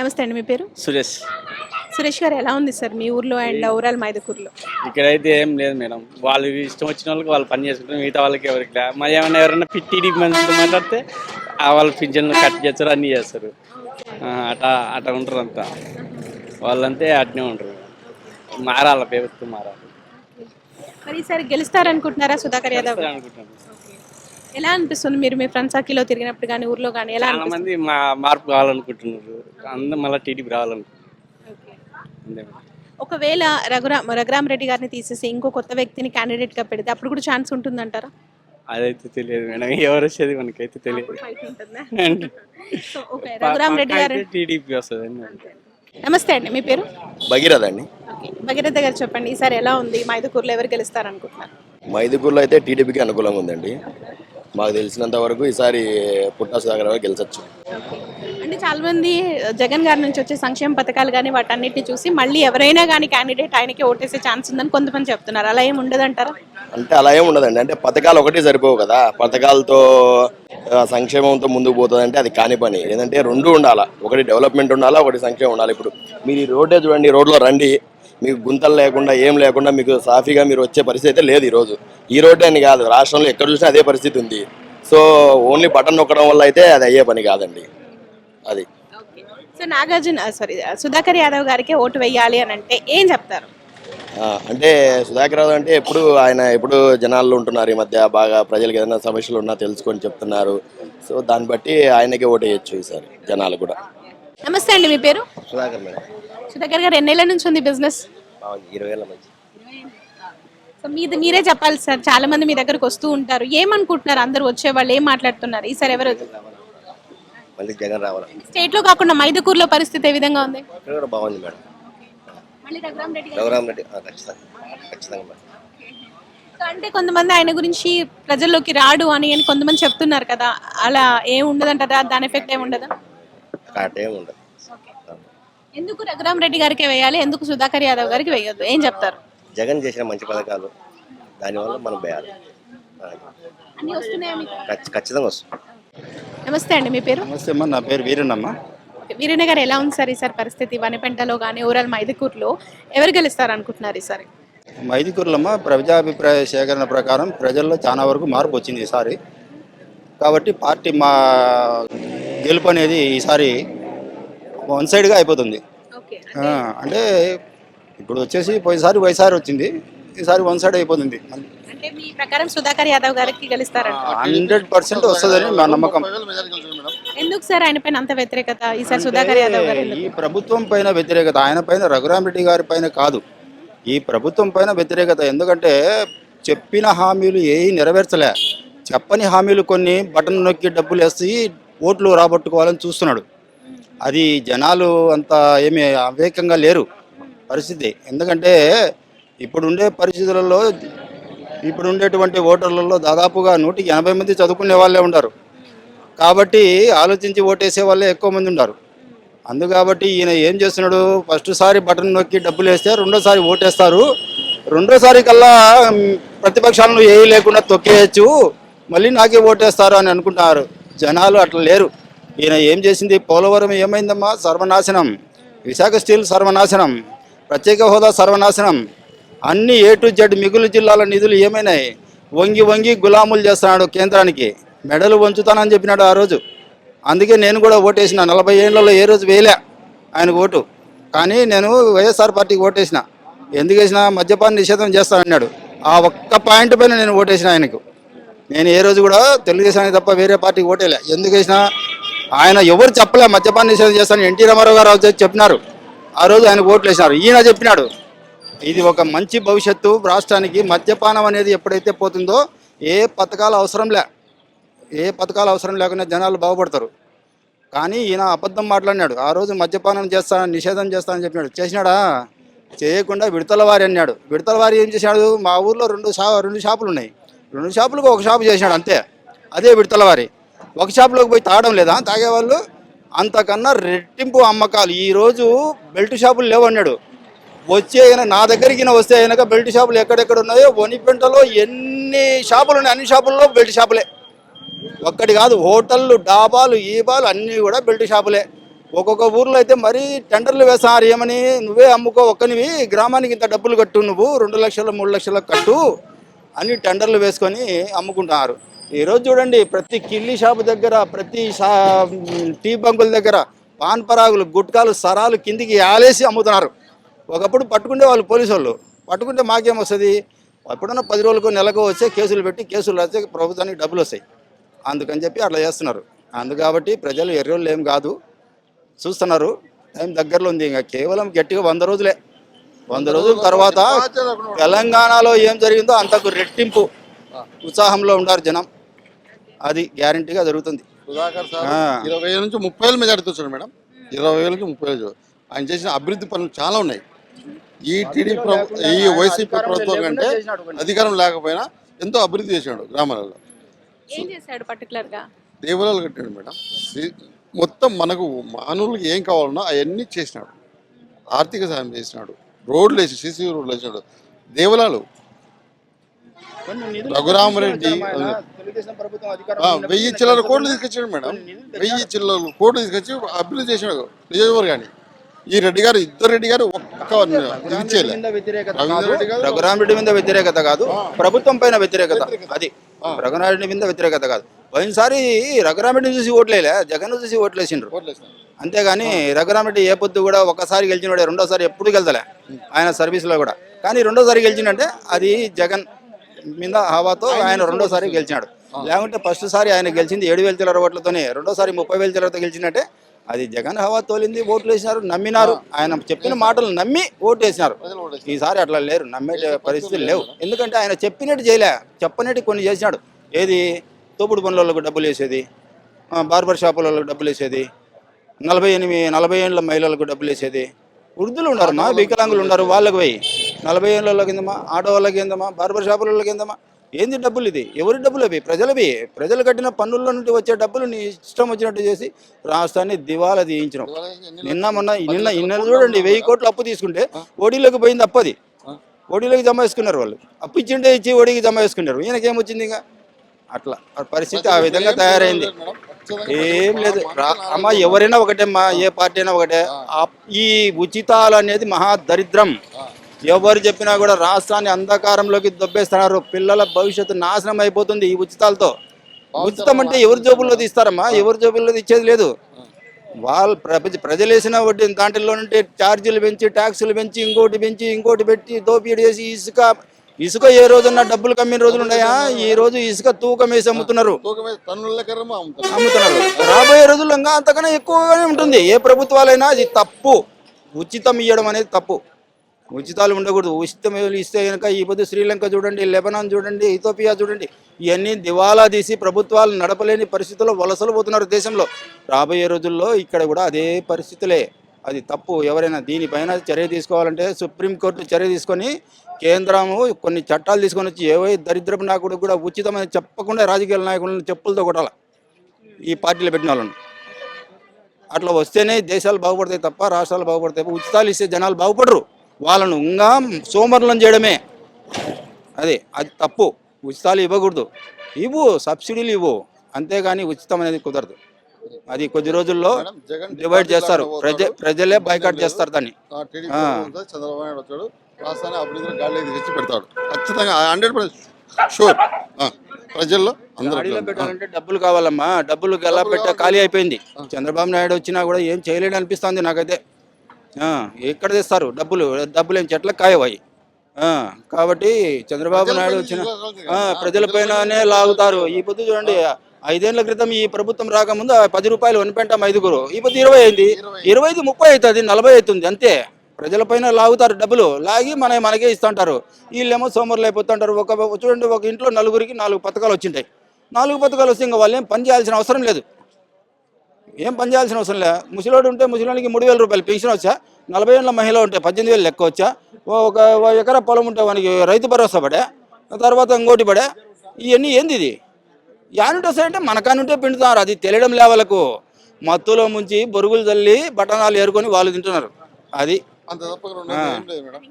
నమస్తే అండి మీ పేరు? సురేష్. సురేష్ గారు ఎలా ఉంది సార్ మీ ఊర్లో అండ్ ఓవరాల్ మైదుకూరులో? ఇక్కడైతే ఏం లేదు మేడం. వాళ్ళు ఇష్టం వచ్చిన వాళ్ళకి వాళ్ళు పని చేసుకుంటారు మిగతా వాళ్ళకి ఎవరికి మరి ఏమైనా ఎవరైనా టీడీపీ మనుషులు మాట్లాడితే ఆ వాళ్ళు పింఛన్లు కట్ చేస్తారు అన్నీ చేస్తారు. ఆ, అట్లా అట్లా ఉంటారు అంతా వాళ్ళంతే అట్నే ఉంటారు. మారాలి ప్రభుత్వం మారాలి. మరి ఈసారి గెలుస్తారనుకుంటున్నారా సుధాకర్ యాదవ్? అనుకుంటాను ఎలా అనిపిస్తుంది మీరు మీ ఫ్రెండ్స్ సర్కిల్లో తిరిగినప్పుడు కానీ ఊర్లో కానీ ఎలా చాలా మంది మా మార్పు కావాలనుకుంటున్నారు. అందరూ మళ్ళీ టీడీపీ రావాలనుకుంటున్నారు. ఒకవేళ రఘురామ్ రఘురామ్ రెడ్డి గారిని తీసేసి ఇంకో కొత్త వ్యక్తిని candidate గా పెడితే అప్పుడు కూడా ఛాన్స్ ఉంటుందంటారా? అదైతే తెలియదు మేడం. ఎవరు వచ్చేది మనకైతే తెలియదు. So okay. రఘురామ్ రెడ్డి గారు టీడీపీ వస్తుంది నమస్తే అండి. మీ పేరు? భగీరథ అండి. ఓకే. భగీరథ గారు చెప్పండి. ఈసారి ఎలా ఉంది? మైదుకూరులో ఎవరు గెలుస్తారనుకుంటున్నారు? మైదుకూరులో అయితే టీడీపీకి అనుకూలంగా ఉందండి. మాకు తెలిసినంత వరకు ఈసారి పుట్టా సుధాకర్ గారు గెలిచొచ్చు. అంటే చాలా మంది జగన్ గారి నుంచి వచ్చే సంక్షేమ పథకాలు కానీ వాటన్నిటిని చూసి మళ్ళీ ఎవరైనా కానీ క్యాండిడేట్ ఆయనకి ఓటేసే ఛాన్స్ ఉందని కొంతమంది చెప్తున్నారు. అలా ఏం ఉండదంటారా? అంటే అలా ఏం ఉండదండి. అంటే పథకాలు ఒకటి సరిపోవు కదా. పథకాలతో సంక్షేమంతో ముందుకు పోతుందంటే అది కాని పని. ఏంటంటే రెండు ఉండాలా. ఒకటి డెవలప్మెంట్ ఉండాలా ఒకటి సంక్షేమం ఉండాలి. ఇప్పుడు మీరు ఈ రోడ్డే చూడండి రోడ్లో రండి. మీకు గుంతలు లేకుండా ఏం లేకుండా మీకు సాఫీగా మీరు వచ్చే పరిస్థితి అయితే లేదు ఈరోజు. ఈ రోడ్డే అని కాదు రాష్ట్రంలో ఎక్కడ చూసినా అదే పరిస్థితి ఉంది. సో ఓన్లీ బటన్ నొక్కడం వల్ల అయితే అది అయ్యే పని కాదండి. అది. సో నాగార్జున సారీ సుధాకర్ యాదవ్ గారికి ఓటు వేయాలి అని అంటే ఏం చెప్తారు? అంటే సుధాకర్ రావు అంటే ఎప్పుడు ఆయన ఎప్పుడు జనాల్లో ఉంటున్నారు ఈ మధ్య బాగా ప్రజలకు ఏదైనా సమస్యలు ఉన్నా తెలుసుకొని చెప్తున్నారు. సో దాన్ని బట్టి ఆయనకే ఓటు వేయచ్చు ఈసారి జనాలు కూడా. నమస్తే అండి మీ పేరు? సుధాకర్ మేడం. సుధాకర్ గారు ఎన్నేళ్ళ నుంచి ఉంది బిజినెస్? ఇరవై ఏళ్ళ మంచి సో మీది మీరే చెప్పాలి సార్ చాలా మంది మీ దగ్గరకు వస్తూ ఉంటారు. ఏమనుకుంటున్నారు అందరూ వచ్చే వాళ్ళు? ఏం మాట్లాడుతున్నారు? ఈసారి ఎవరు మళ్ళీ జగన్ రావాలి? స్టేట్లో కాకుండా మైదుకూరులో పరిస్థితి ఏ విధంగా ఉంది? ఇక్కడ కూడా బాగుంది మేడం. మళ్ళీ రఘురామ్ రెడ్డి గారు. రఘురామ్ రెడ్డి ఆ, ఖచ్చితంగా. ఖచ్చితంగా మేడం. సో అంటే కొంతమంది ఆయన గురించి ప్రజల్లోకి రాడు అని అని కొంతమంది చెప్తున్నారు కదా. అలా ఏం ఉండదంటారా దాని ఎఫెక్ట్ ఏమి ఉండదా? ఉండదు ఎందుకు రఘురామ్ రెడ్డి గారికి వేయాలి? ఎందుకు సుధాకర్ యాదవ్ గారికి వేయొద్దు? ఏం చెప్తారు? జగన్ చేసిన మంచి పథకాలు దానివల్ల మనం వేయాలి. అన్ని వస్తున్నాయా మీకు? ఖచ్చితంగా వస్తుంది నమస్తే అండి మీ పేరు? నమస్తే అమ్మా నా పేరు వీరన్నమ్మ. వీరన్న గారు ఎలా ఉంది సార్ ఈసారి పరిస్థితి? వనిపెంటలో కానీ ఓవరాల్ మైదుకూరులో ఎవరు గెలుస్తారు అనుకుంటున్నారు ఈసారి? మైదుకూరులమ్మ ప్రజాభిప్రాయ సేకరణ ప్రకారం ప్రజల్లో చాలా వరకు మార్పు వచ్చింది ఈసారి. కాబట్టి పార్టీ మా గెలుపు అనేది ఈసారి వన్ సైడ్గా అయిపోతుంది. ఆ, అంటే ఇప్పుడు వచ్చేసి పోయినసారి వైసారి వచ్చింది ఈసారి వన్ సైడ్ అయిపోతుంది. అంటే మీ ప్రకారం సుధాకర్ యాదవ్ గారికి గెలుస్తారంట. హండ్రెడ్ పర్సెంట్ వస్తుందని మా నమ్మకం. ఎందుకు సార్ ఆయన పైన అంత వ్యతిరేకత? ఈసారి సుధాకర్ యాదవ్ గారు ఎందుకు? ఈ ప్రభుత్వం పైన వ్యతిరేకత ఆయన పైన రఘురామరెడ్డి గారి పైన కాదు. ఈ ప్రభుత్వం పైన వ్యతిరేకత ఎందుకంటే చెప్పిన హామీలు ఏవి నెరవేర్చలే. చెప్పని హామీలు కొన్ని బటన్ నొక్కి డబ్బులు వేసి ఓట్లు రాబట్టుకోవాలని చూస్తున్నాడు. అది జనాలు అంత ఏమి అవేకంగా లేరు పరిస్థితి. ఎందుకంటే ఇప్పుడుండే పరిస్థితులలో ఇప్పుడు ఉండేటువంటి ఓటర్లలో దాదాపుగా నూటికి ఎనభై మంది చదువుకునే వాళ్ళే ఉంటారు కాబట్టి ఆలోచించి ఓటేసే వాళ్ళే ఎక్కువ మంది ఉన్నారు అందు కాబట్టి ఈయన ఏం చేస్తున్నాడు? ఫస్ట్ సారి బటన్ నొక్కి డబ్బులు వేస్తే రెండోసారి ఓటేస్తారు. రెండోసారి కల్లా ప్రతిపక్షాలను ఏ లేకుండా తొక్కేయచ్చు. మళ్ళీ నాకే ఓటేస్తారు అని అనుకుంటున్నారు. జనాలు అట్లా లేరు. ఈయన ఏం చేసింది? పోలవరం ఏమైందమ్మా? సర్వనాశనం. విశాఖ స్టీల్ సర్వనాశనం. ప్రత్యేక హోదా సర్వనాశనం. అన్ని ఏ టు జెడ్ మిగులు జిల్లాల నిధులు ఏమైనాయి? వంగి వంగి గులాములు చేస్తున్నాడు కేంద్రానికి. మెడలు వంచుతానని చెప్పినాడు ఆ రోజు. అందుకే నేను కూడా ఓటేసిన. నలభై ఏళ్ళలో ఏ రోజు వేయలే ఆయనకు ఓటు. కానీ నేను వైఎస్ఆర్ పార్టీకి ఓటేసిన. ఎందుకు వేసిన? మద్యపాన నిషేధం చేస్తానన్నాడు. ఆ ఒక్క పాయింట్ పైన నేను ఓటేసిన ఆయనకు. నేను ఏ రోజు కూడా తెలుగుదేశానికి తప్ప వేరే పార్టీకి ఓటేలే ఎందుకు వేసినా ఆయన ఎవరు చెప్పలే మద్యపాన నిషేధం చేస్తాను ఎన్టీ రామారావు గారు వచ్చి చెప్పినారు. ఆ రోజు ఆయన ఓట్లు వేసినారు. ఈయన చెప్పినాడు ఇది ఒక మంచి భవిష్యత్తు రాష్ట్రానికి మద్యపానం అనేది ఎప్పుడైతే పోతుందో ఏ పథకాలు అవసరం లే. ఏ పథకాలు అవసరం లేకుండా జనాలు బాగుపడతారు. కానీ ఈయన అబద్ధం మాట్లాడినాడు. ఆ రోజు మద్యపానం చేస్తాను నిషేధం చేస్తానని చెప్పినాడు. చేసినాడా? చేయకుండా విడతల వారి అన్నాడు. విడతల వారి ఏం చేసినాడు? మా ఊర్లో రెండు షా రెండు షాపులు ఉన్నాయి. రెండు షాపులకు ఒక షాపు చేసినాడు అంతే. అదే విడతలవారి ఒక షాపులోకి పోయి తాగడం లేదా? తాగేవాళ్ళు అంతకన్నా రెట్టింపు అమ్మకాలు. ఈరోజు బెల్ట్ షాపులు లేవన్నాడు వచ్చే అయినా నా దగ్గరికి వస్తే అయినాక బెల్ట్ షాపులు ఎక్కడెక్కడ ఉన్నాయో వనిపెంటలో ఎన్ని షాపులు ఉన్నాయి అన్ని షాపుల్లో బెల్ట్ షాపులే. ఒక్కటి కాదు హోటళ్ళు డాబాలు ఈబాలు అన్నీ కూడా బెల్ట్ షాపులే. ఒక్కొక్క ఊర్లో అయితే మరీ టెండర్లు వేసారు ఏమని? నువ్వే అమ్ముకో ఒక్కనివి. గ్రామానికి ఇంత డబ్బులు కట్టు నువ్వు. రెండు లక్షలు మూడు లక్షలకు కట్టు. అన్ని టెండర్లు వేసుకొని అమ్ముకుంటున్నారు. ఈరోజు చూడండి ప్రతి కిల్లీ షాపు దగ్గర ప్రతి షా టీ బంకుల దగ్గర పాన్ పరాగులు గుట్కాలు సరాలు కిందికి ఆలేసి అమ్ముతున్నారు. ఒకప్పుడు పట్టుకుంటే వాళ్ళు పోలీసు వాళ్ళు పట్టుకుంటే మాకేం వస్తుంది? ఎప్పుడన్నా పది రోజులకు నెలకు వచ్చే కేసులు పెట్టి కేసులు రాస్తే ప్రభుత్వానికి డబ్బులు వస్తాయి. అందుకని చెప్పి అట్లా చేస్తున్నారు. అందు కాబట్టి ప్రజలు ఎర్రోళ్ళు ఏం కాదు. చూస్తున్నారు. టైం దగ్గరలో ఉంది. ఇంకా కేవలం గట్టిగా వంద రోజులే. వంద రోజుల తర్వాత తెలంగాణలో ఏం జరిగిందో అంతకు రెట్టింపు ఉత్సాహంలో ఉన్నారు జనం. అది గ్యారంటీగా జరుగుతుంది. ఇరవై వేల నుంచి ముప్పై వేల మెజార్టీ వచ్చాడు మేడం. ఇరవై వేల నుంచి ముప్పై వేలు ఆయన చేసిన అభివృద్ధి పనులు చాలా ఉన్నాయి. ఈ టీడీపీ ఈ వైసీపీ ప్రభుత్వం కంటే అధికారం లేకపోయినా ఎంతో అభివృద్ధి చేశాడు గ్రామాలలో. ఏం చేశాడు పర్టికులర్గా దేవాలయాలు కట్టాడు మేడం. మొత్తం మనకు మానవులకి ఏం కావాలన్నా అవన్నీ చేసినాడు. ఆర్థిక సాయం చేసినాడు. రోడ్లు వేసి సీసీ రోడ్లు వేసినాడు దేవాలయాలు రఘురామరెడ్డి వెయ్యి చిల్లర కోట్లు తీసుకొచ్చాడు మేడం. వెయ్యి చిల్లర కోట్లు తీసుకొచ్చి అభివృద్ధి చేసినాడు నియోజకవర్గాన్ని. ఈ రెడ్డి గారు ఇద్దరు రెడ్డి గారు ఒక్క రఘురామరెడ్డి మీద వ్యతిరేకత కాదు. ప్రభుత్వం పైన వ్యతిరేకత. అది. రఘురామరెడ్డి మీద వ్యతిరేకత కాదు. పోయినసారి రఘురామరెడ్డిని చూసి ఓట్లేలే జగన్ చూసి ఓట్లేసిండ్రు. అంతేగాని రఘురామరెడ్డి ఏ పొద్దు కూడా ఒకసారి గెలిచినాడే రెండోసారి ఎప్పుడు గెలతలే ఆయన సర్వీస్లో కూడా. కానీ రెండోసారి గెలిచిండంటే అది జగన్ మీద హవాతో ఆయన రెండోసారి గెలిచినాడు. లేకుంటే ఫస్ట్ సారి ఆయన గెలిచింది ఏడు వేల చిల్లర ఓట్లతోనే రెండోసారి ముప్పై వేల చిల్లరతో గెలిచిందంటే అది జగన్ హవా తోలింది ఓట్లు వేసినారు నమ్మినారు ఆయన చెప్పిన మాటలు నమ్మి ఓటు వేసినారు ఈసారి అట్లా లేరు నమ్మే పరిస్థితులు లేవు. ఎందుకంటే ఆయన చెప్పినట్టు చేయలే చెప్పనట్టు కొన్ని చేసినాడు. ఏది తోపుడు పనుల వాళ్ళకు డబ్బులు వేసేది. బార్బర్ షాపుల వాళ్ళకు డబ్బులు వేసేది. నలభై ఎనిమిది నలభై ఏళ్ళ మహిళలకు డబ్బులు వేసేది. వృద్ధులు ఉన్నారు మా వికలాంగులు ఉన్నారు వాళ్ళకి పోయి. నలభై ఏళ్ళ ఏందమ్మా ఆటో వాళ్ళకి ఏందమ్మా బార్బర్ షాపుల ఏందమ్మా ఏంది డబ్బులు ఇది? ఎవరి డబ్బులు అవి? ప్రజలవి. ప్రజలు కట్టిన పన్నుల నుండి వచ్చే డబ్బులు నీ ఇష్టం వచ్చినట్టు చేసి రాష్ట్రాన్ని దివాలా తీయించడం నిన్న మొన్న నిన్న ఇన్న చూడండి వెయ్యి కోట్లు అప్పు తీసుకుంటే ఓడీలోకి పోయింది అప్పది. ఓడీలోకి జమ చేసుకున్నారు వాళ్ళు. అప్పు ఇచ్చిండే ఇచ్చి ఓడీకి జమ చేసుకున్నారు. ఈయనకేమొచ్చింది ఇంకా? అట్లా పరిస్థితి ఆ విధంగా తయారైంది. ఏం లేదు అమ్మ ఎవరైనా ఒకటేమ్మా ఏ పార్టీ అయినా ఒకటే. ఈ ఉచితాలు అనేది మహా దరిద్రం ఎవరు చెప్పినా కూడా రాష్ట్రాన్ని అంధకారంలోకి దొబ్బేస్తున్నారు. పిల్లల భవిష్యత్తు నాశనం అయిపోతుంది ఈ ఉచితాలతో. ఉచితం అంటే ఎవరి జోబుల్లో తీస్తారమ్మా? ఎవరి జోబుల్లో ఇచ్చేది లేదు. వాళ్ళు ప్రపంచ ప్రజలు వేసిన వడ్డీ దాంట్లో నుండి ఛార్జీలు పెంచి ట్యాక్సులు పెంచి ఇంకోటి పెంచి ఇంకోటి పెట్టి దోపిడీ చేసి ఇసుక ఇసుక ఏ రోజున్నా డబ్బులు కమ్మిన రోజులు ఉన్నాయా? ఈ రోజు ఇసుక తూకం వేసి అమ్ముతున్నారు. అమ్ముతున్నారు. రాబోయే రోజుల్లో ఇంకా అంతకన్నా ఎక్కువగానే ఉంటుంది. ఏ ప్రభుత్వాలైనా అది తప్పు. ఉచితం ఇవ్వడం అనేది తప్పు. ఉచితాలు ఉండకూడదు. ఉచితం ఇస్తే కనుక ఈ పొద్దు శ్రీలంక చూడండి లెబనాన్ చూడండి ఇథోపియా చూడండి ఇవన్నీ దివాలా తీసి ప్రభుత్వాలు నడపలేని పరిస్థితుల్లో వలసలు పోతున్నారు దేశంలో. రాబోయే రోజుల్లో ఇక్కడ కూడా అదే పరిస్థితులే. అది తప్పు. ఎవరైనా దీనిపైన చర్య తీసుకోవాలంటే సుప్రీంకోర్టు చర్య తీసుకొని కేంద్రము కొన్ని చట్టాలు తీసుకొని వచ్చి ఏవై దరిద్రపు నాయకుడు కూడా ఉచితమని చెప్పకుండా రాజకీయ నాయకులను చెప్పులతో కొట్టాలి? ఈ పార్టీలు పెట్టిన వాళ్ళని. అట్లా వస్తేనే దేశాలు బాగుపడతాయి తప్ప రాష్ట్రాలు బాగుపడతాయి ఉచితాలు ఇస్తే జనాలు బాగుపడరు. వాళ్ళను ఇంకా సోమరులను చేయడమే. అదే అది తప్పు. ఉచితాలు ఇవ్వకూడదు. ఇవ్వు సబ్సిడీలు ఇవ్వు. అంతేగాని ఉచితం అనేది కుదరదు. అది కొద్ది రోజుల్లో డివైడ్ చేస్తారు. ప్రజలే బైకాట్ చేస్తారు దాన్ని. రాష్ట్రాన్ని అభివృద్ధిలో గాలి తెచ్చి పెడతాడు. ఖచ్చితంగా హండ్రెడ్ పర్సెంట్. షూర్. ప్రజల్లో అందరూ గాడిలో. పెట్టాలంటే డబ్బులు కావాలమ్మా. డబ్బులు ఎలా పెట్ట? ఖాళీ అయిపోయింది. చంద్రబాబు నాయుడు వచ్చినా కూడా ఏం చేయలేడు అనిపిస్తుంది నాకైతే. ఆ, ఎక్కడ తెస్తారు డబ్బులు? డబ్బులు ఏం చెట్లకు కాయవాయి. ఆ, కాబట్టి చంద్రబాబు నాయుడు వచ్చిన ఆ, ప్రజలపైననే లాగుతారు. ఈ పొద్దు చూడండి ఐదేళ్ళ క్రితం ఈ ప్రభుత్వం రాకముందు పది రూపాయలు వనిపెంటాం ఐదుగురు. ఈ పొద్దు ఇరవై అయింది. ఇరవై ఐదు ముప్పై అవుతుంది నలభై అవుతుంది అంతే. ప్రజలపైన లాగుతారు డబ్బులు. లాగి మన మనకే ఇస్తుంటారు. వీళ్ళేమో సోమరులు అయిపోతుంటారు. ఒక చూడండి ఒక ఇంట్లో నలుగురికి నాలుగు పథకాలు వచ్చింటాయి. నాలుగు పథకాలు వస్తే ఇంకా వాళ్ళు ఏం పని చేయాల్సిన అవసరం లేదు. ఏం పని చేయాల్సిన అవసరం లేదు ముసలోడు ఉంటే ముసలోనికి మూడు వేల రూపాయలు పెన్షన్ వచ్చా? నలభై ఏళ్ళ మహిళ ఉంటే పద్దెనిమిది వేలు లెక్క వచ్చా? ఓ- ఒక ఎకరా పొలం ఉంటే వానికి రైతు భరోసా పడే? తర్వాత ఇంకోటి పడే? ఇవన్నీ ఏంది ఇది? యానుంటే వస్తాయంటే మన కానుంటే పిండుతున్నారు అది తెలియడం లేవలకు మత్తులో ముంచి బొరుగులు చల్లి బటనాలు ఏరుకొని వాళ్ళు తింటున్నారు. అది అంత తప్ప రెండు ఆ. ఏం లేదు మేడం